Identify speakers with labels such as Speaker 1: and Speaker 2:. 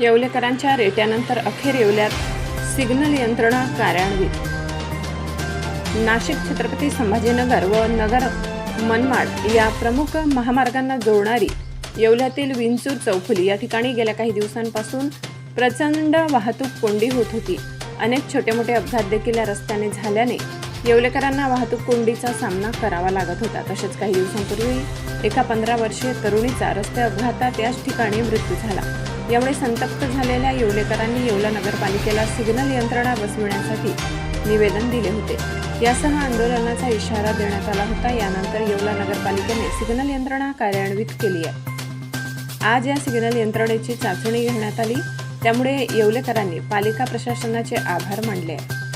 Speaker 1: येवलेकरांच्या रेट्यानंतर अखेर येवल्यात सिग्नल यंत्रणा कार्यान्वित नाशिक छत्रपती संभाजीनगर व नगर मनमाड या प्रमुख महामार्गांना जोडणारी येवल्यातील विंचूर चौफुली या ठिकाणी गेल्या काही दिवसांपासून प्रचंड वाहतूक कोंडी होत होती. अनेक छोटे मोठे अपघात देखील या रस्त्याने झाल्याने येवलेकरांना वाहतूक कोंडीचा सामना करावा लागत होता. तसेच काही दिवसांपूर्वी एका पंधरा वर्षीय तरुणीचा रस्ते अपघातात याच ठिकाणी मृत्यू झाला. यामुळे संतप्त झालेल्या येवलेकरांनी येवला नगरपालिकेला सिग्नल यंत्रणा बसविण्यासाठी निवेदन दिले होते. यासह आंदोलनाचा इशारा देण्यात आला होता. यानंतर येवला नगरपालिकेने सिग्नल यंत्रणा कार्यान्वित केली आहे. आज या सिग्नल यंत्रणेची चाचणी घेण्यात आली. त्यामुळे येवलेकरांनी पालिका प्रशासनाचे आभार मानले आहे